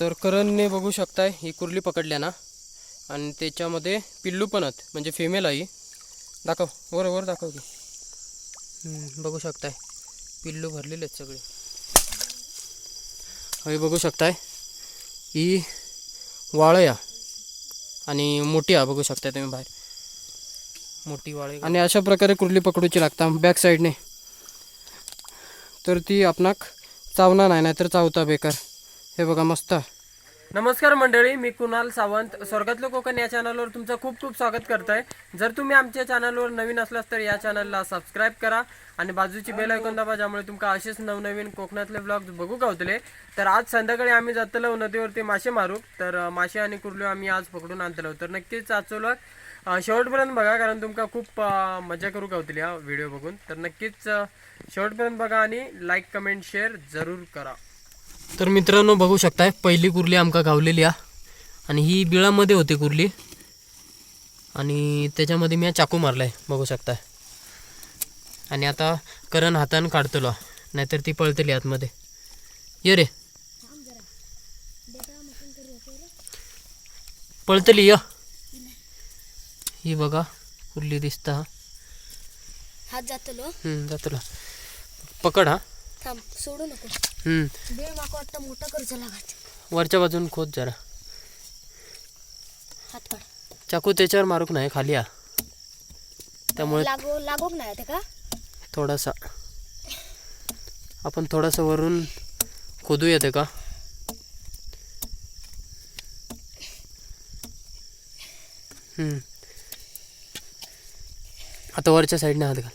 तर करणने बघू शकताय ही कुर्ली पकडल्या ना. आणि त्याच्यामध्ये पिल्लू पण आहेत म्हणजे फिमेल आहे. दाखव वर वर दाखव की. बघू शकताय. पिल्लू भरलेले आहेत सगळे. हे बघू शकताय. ही वाळया आणि मोठी आहे बघू शकताय तुम्ही बाहेर. मोठी वाळे. आणि अशा प्रकारे कुर्ली पकडूची लागता बॅक साईडने. तर ती आपणाक चावणार नाही नाहीतर चावता बेकार. हे बघा मस्त. नमस्कार मंडळी मी कुणाल सावंत. स्वर्गातलं कोकण या चॅनलवर तुमचं खूप खूप स्वागत करत आहे जर तुम्ही आमच्या चॅनलवर नवीन असलास तर या चॅनलला सबस्क्राईब करा आणि बाजूची बेल ऐकून दाबा ज्यामुळे तुमका असेच नवनवीन कोकणातले ब्लॉग बघू गावतले. तर आज संध्याकाळी आम्ही जातलो नदीवरती मासे मारू. तर मासे आणि कुर्ल्यो आम्ही आज पकडून आणतलो. तर नक्कीच आजचं vlog, शेवटपर्यंत बघा कारण तुमका खूप मजा करू गावतली हा व्हिडिओ बघून. तर नक्कीच शेवटपर्यंत बघा आणि लाईक कमेंट शेअर जरूर करा. तर मित्रांनो बघू शकताय पहिली कुर्ली आमका गावलेली आ आणि ही बिळामध्ये होती कुर्ली. आणि त्याच्यामध्ये मी हा चाकू मारलाय बघू शकताय. आणि आता करण हातानं काढतलो नाहीतर ती पळतली आतमध्ये. ये रे. पळतली य. ही बघा कुर्ली दिसता हात जातलो. हम्म, जा तुला पकड हा. थांब सोडू नको. हम्म, वेळ माका वाटतं मोठा लागत वरच्या बाजून खोद जरा. हात काढ. चाकू त्याच्यावर मारूक नाही खाली आ त्यामुळे लागो लागोक नाही ते का? थोडासा. आपण थोडासा वरून खोदू येते का? हम्म. आता वरच्या साईडने हात घाल.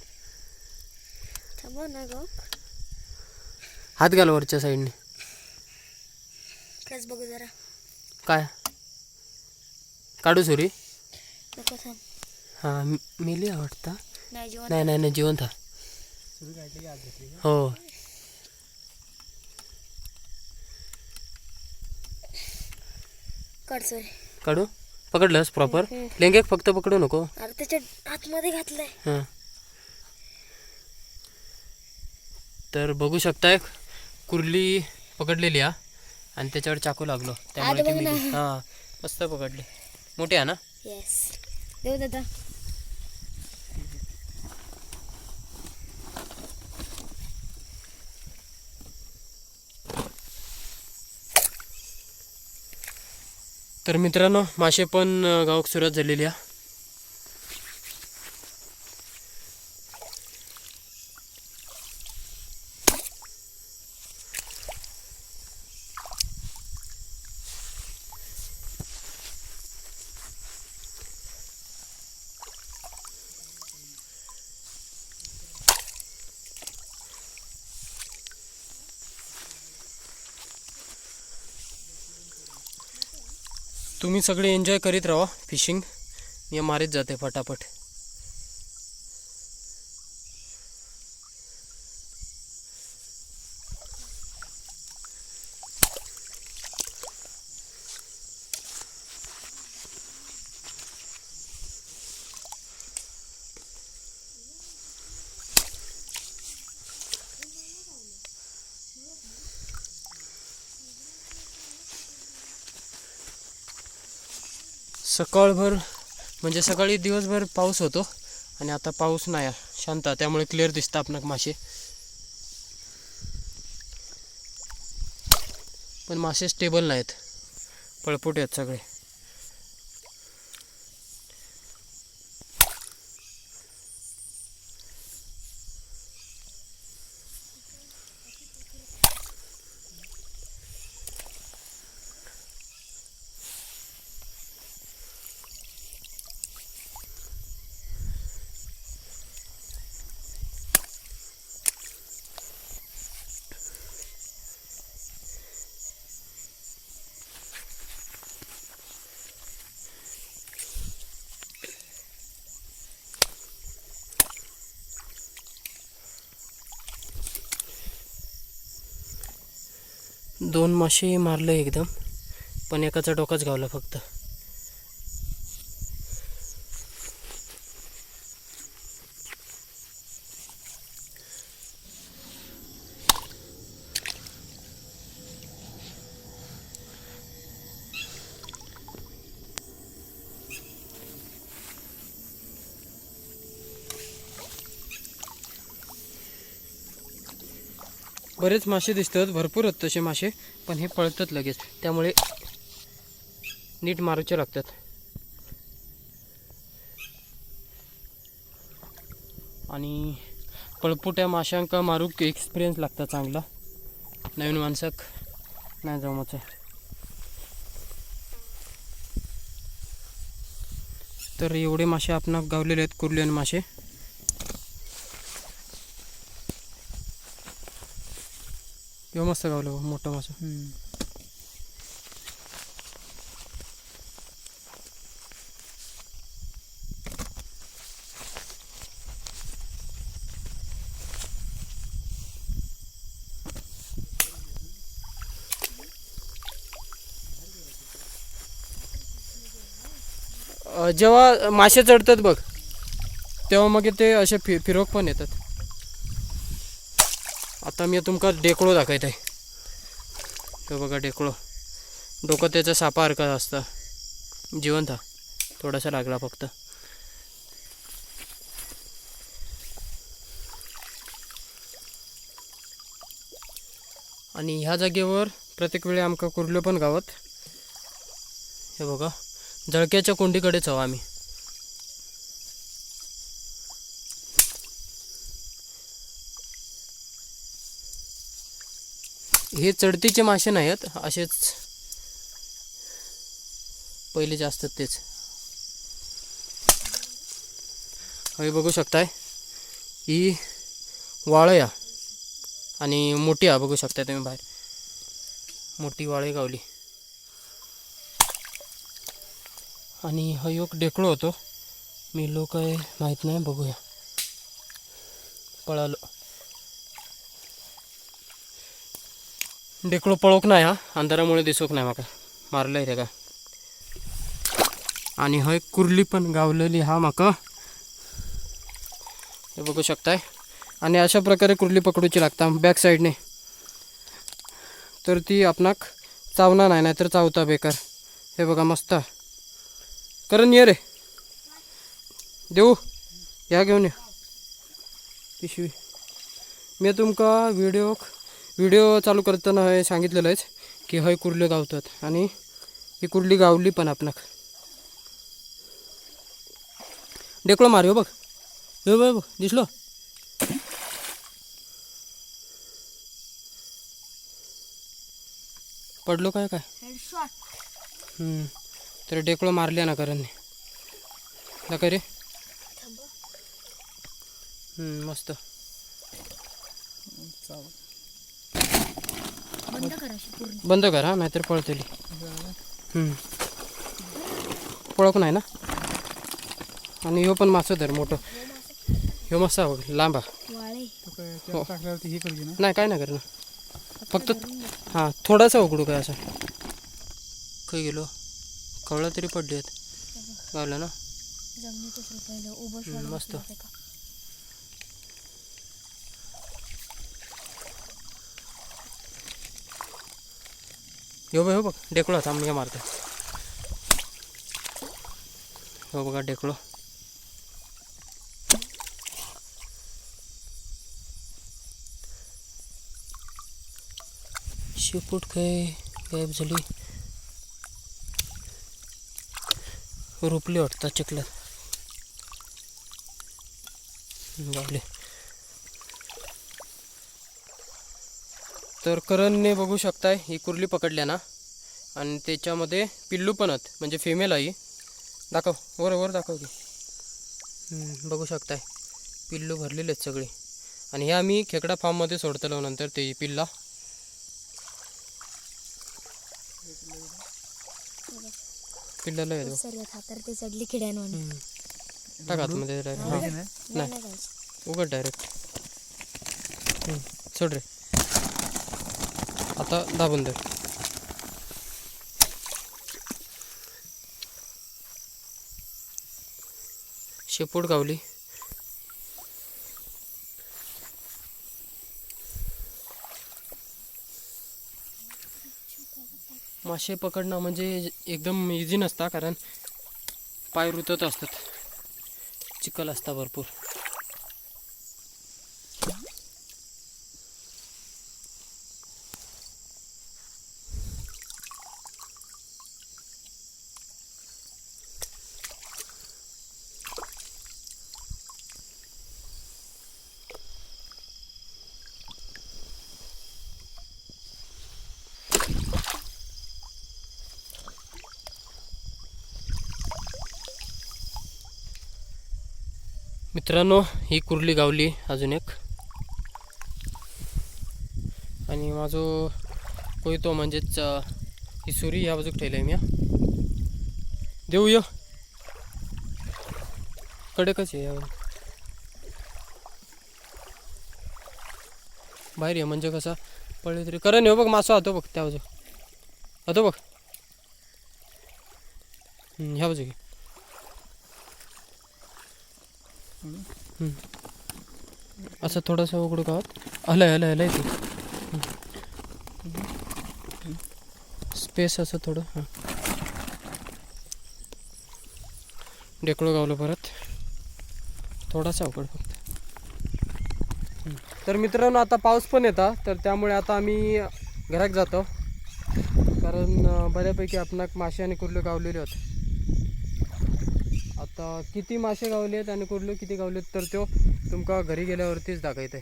थांबा ना गो. हात घाल वरच्या साईडने. खरंच बघू जरा. काय? काढू सुरी? नको थांब. हां मिली आवडता. नाही जेवण नाही नाही नाही जिवंत. हा हो. काढ पकडलंस प्रॉपर हम्म. लेंगे फक्त पकडू नको. अरे त्याच्या आतमध्ये घातलंय. हां. तर बघू शकताय. कुर्ली पकडलेली हा. आणि त्याच्यावर चाकू लागलो. त्यामुळे ती. मिली हां मस्त पकडली. मोठी आहे ना? येस देऊ दादा. तर मित्रांनो मासे पण अं, गावाक सुरुवात झालेली आहे. तुम्ही सगळे एन्जॉय करीत राहा. फिशिंग मी मारीत जाते फटाफट. सकाळभर म्हणजे सकाळी दिवसभर पाऊस होतो आणि आता पाऊस नाही आहे. शांत त्यामुळे क्लिअर दिसतं आपणाक मासे. पण मासे स्टेबल नाहीत. पळपुट आहेत सगळे. दोन मासे मारले एकदम पण एकाचा डोकाच गावला फक्त. बरेच मासे दिसतात भरपूर आहेत तसे मासे पण हे पळतात लगेच. त्यामुळे नीट मारूचे लागतात. आणि पळपुट्या माशांका मारूक एक्सपिरियन्स लागता चांगला. नवीन माणसाक नाही जमत तर एवढे मासे आपण गावलेले आहेत कुर्लियन मासे. किंवा मस्त गावलं मोठं मासा. जेव्हा मासे चढतात बघ तेव्हा मग ते असे फि फिरोक पण येतात. आता मी तुमका डेकळो दाखवत आहे तो बघा डेकळो. डोकं त्याचा सापासारखा असतं. जिवंत. हा थोडासा लागला फक्त. आणि ह्या जागेवर प्रत्येक वेळी आमका कुर्ल्यो पण गावत. हे बघा. जळक्याच्या कोंडीकडेच आहो आम्ही. हे चढतीचे मासे नाही आहेत असेच. पहिले जे असतात तेच. हे बघू शकताय. ही वाळया आणि मोठी हा बघू शकताय तुम्ही बाहेर. मोठी वाळे गावली. आणि हा एक डेकळो होतो. मी लोक आहे माहीत नाही बघूया. पळालो. डेकळो पळोक नाही हा? अंधारामुळे दिसोक नाही माका. मारलंय रे का? आणि हय कुर्ली पण गावलेली हा माका. हे बघू शकताय. आणि अशा प्रकारे कुर्ली पकडूची लागता बॅक साईडने. तर ती आपणाक चावणार नाही नाहीतर चावता बेकार. हे बघा मस्त. करण ये रे. देऊ. या घेऊन या. पिशवी. मी तुमका व्हिडिओ व्हिडिओ चालू करताना हे सांगितलेलंच की हय कुर्ले गावतात आणि ही कुर्ली गावली पण आपणाक. डेकळो मार हो बघ. हो बघ बघ दिसलो. पडलो काय काय. तर डेकळो मारल्या ना करणने दाखव रे. मस्त. बंद पूर्ण. बंद कर हा नाहीतर पळतली. हम्म. पळक नाही ना? आणि ह्यो पण मासं धर मोठं. ह्यो मस्त बघ लांब. हा. वाळे हो. टाकल्यावरती हे करते ना? नाही काय नाही करणार. फक्त हां थोडासा उघडू काय असा. काही गेलो. कवळा तरी पडली आहेत गावलं ना? जमिनीतच रुपयाला उभं हम्म, शोध मस्त. का? हो बघ हो बघ डेकळो थांब मी मारतो हो बघा डेकळो. शेपूट काय गायब झाली. रुपली वाटतात चिखलात. बाबले तर करणने बघू शकताय ही कुर्ली पकडल्या ना. आणि त्याच्यामध्ये पिल्लू पण आहेत म्हणजे फिमेल आहे. दाखव वर वर दाखव की. बघू शकताय. पिल्लू भरलेले आहेत सगळे. आणि हे आम्ही खेकडा फार्ममध्ये सोडतलो नंतर ते पिल्ला. पिल्लाला येतो चढली. टाक आतमध्ये. पाहिजे नाही. उघड डायरेक्ट सोड रे. आता दाबून दे शेपूट गावली. मासे पकडणं म्हणजे एकदम इझी नसता कारण पाय रुतत असतात. चिखल असता भरपूर. मित्रांनो ही कुर्ली गावली अजून एक. आणि माझो कोयतो म्हणजेच ही सुरी ह्या बाजूक ठेवली मी देऊ यो कडकच आहे बाहेर ये म्हणजे कसा पडले तरी. करण येऊ बघ मासा होतो बघ त्या बाजू होतो बघ. ह्या बाजू घे हम्म. असं थोडंसं उघडू गावात हलय हलय हलय ते. स्पेस असं थोडं हां. डेकडं गावलं परत. थोडासा अवघड फक्त. तर मित्रांनो आता पाऊस पण येता तर त्यामुळे आता आम्ही घरात जातो. कारण बऱ्यापैकी आपणाक मासे आणि कुर्ले गावलेले होते. आता किती मासे गावले आहेत आणि कुर्ले किती गावलेत तर तो तुमका घरी गेल्यावरतीच दाखवते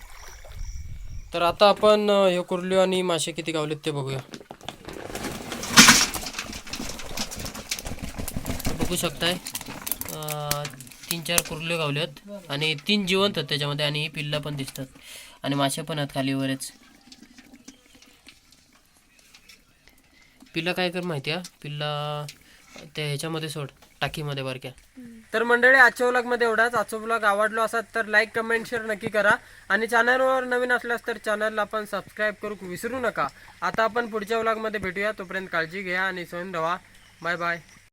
तर आता आपण हे कुर्ल्यो आणि मासे किती गावलेत ते बघूया. बघू शकताय तीन चार कुरले गावले आहेत आणि तीन जिवंत आहेत त्याच्यामध्ये आणि ही पिल्ला पण दिसतात आणि मासे पण आहेत खाली वरच. पिल्ला काय कर माहिती आहे? पिल्ला त्या ह्याच्यामध्ये सोड. टाकीमध्ये बारक्या तर मंडळी आजच्या ब्लॉगमध्ये एवढाच. आजचा ब्लॉग आवडलो असाल तर लाईक कमेंट शेअर नक्की करा. आणि चॅनलवर नवीन असल्यास तर चॅनलला आपण सबस्क्राईब करू विसरू नका. आता आपण पुढच्या ब्लॉगमध्ये भेटूया. तोपर्यंत काळजी घ्या आणि सोन रवा. Bye bye